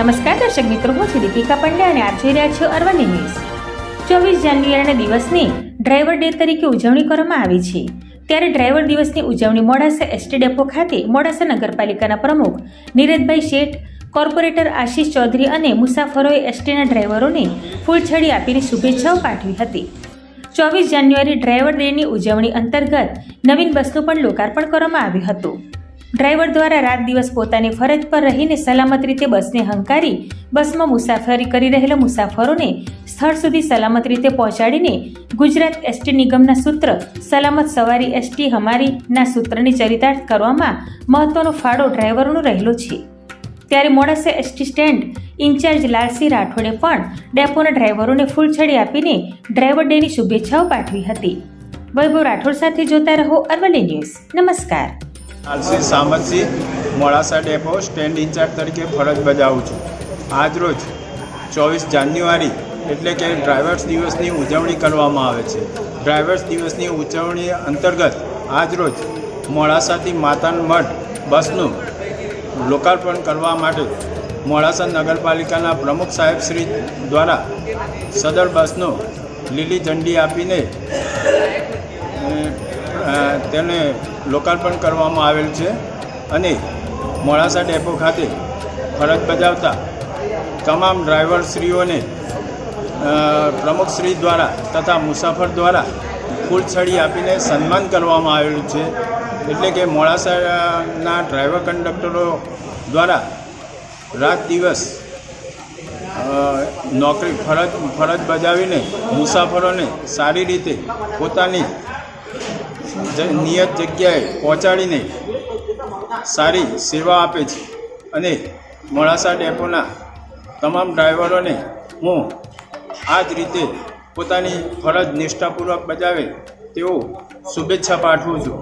નમસ્કાર દર્શક મિત્રો, હું છું દીપિકા પંડ્યા અને આપ જોઈ રહ્યા છો અરવલ્લી ન્યૂઝ. ચોવીસ જાન્યુઆરીના દિવસની ડ્રાઈવર ડે તરીકે ઉજવણી કરવામાં આવી છે. ત્યારે ડ્રાઈવર દિવસની ઉજવણી મોડાસા એસટી ડેપો ખાતે મોડાસા નગરપાલિકાના પ્રમુખ નીરજભાઈ શેઠ, કોર્પોરેટર આશીષ ચૌધરી અને મુસાફરોએ એસટીના ડ્રાઈવરોને ફૂલછડી આપીને શુભેચ્છાઓ પાઠવી હતી. ચોવીસ જાન્યુઆરી ડ્રાઈવર ડેની ઉજવણી અંતર્ગત નવીન બસનું પણ લોકાર્પણ કરવામાં આવ્યું હતું. ડ્રાઈવર દ્વારા રાત દિવસ પોતાની ફરજ પર રહીને સલામત રીતે બસને હંકારી, બસમાં મુસાફરી કરી રહેલા મુસાફરોને સ્થળ સુધી સલામત રીતે પહોંચાડીને ગુજરાત એસટી નિગમના સૂત્ર, સલામત સવારી એસટી હમારીના સૂત્રની ચરિતાર્થ કરવામાં મહત્વનો ફાળો ડ્રાઈવરોનો રહેલો છે. ત્યારે Modasa ST stand in-charge Lalsinh રાઠોડે પણ ડેપોના ડ્રાઈવરોને ફૂલછડી આપીને ડ્રાઈવર ડેની શુભેચ્છાઓ પાઠવી હતી. વૈભવ રાઠોડ સાથે જોતા રહો અરવલ્લી ન્યૂઝ. નમસ્કાર. આલસી Samatsinh Modasa depot stand in-charge તરીકે ફરજ બજાવું છું. આજરોજ ચોવીસ જાન્યુઆરી એટલે કે ડ્રાઈવર્સ દિવસની ઉજવણી કરવામાં આવે છે. ડ્રાઈવર્સ દિવસની ઉજવણી અંતર્ગત આજરોજ મોડાસાથી માતાન મઠ બસનું લોકાર્પણ કરવા માટે મોડાસા નગરપાલિકાના પ્રમુખ સાહેબ શ્રી દ્વારા સદર બસનો લીલી ઝંડી આપીને તેને લોકાર્પણ કરવામાં આવેલ છે અને મોડાસા ડેપો ખાતે ફરજ બજાવતા તમામ ડ્રાઈવરશ્રીઓને પ્રમુખશ્રી દ્વારા તથા મુસાફર દ્વારા ફૂલછડી આપીને સન્માન કરવામાં આવેલું છે. એટલે કે મોડાસાના ડ્રાઈવર કંડક્ટરો દ્વારા રાત દિવસ નોકરી ફરજ ફરજ બજાવીને મુસાફરોને સારી રીતે પોતાની નિયત જગ્યાએ પહોંચાડીને સારી સેવા આપે છે. અને મોડાસા ડેપોના તમામ ડ્રાઈવરોને હું આ જ રીતે પોતાની ફરજ નિષ્ઠાપૂર્વક બજાવે તેવો શુભેચ્છા પાઠવું છું.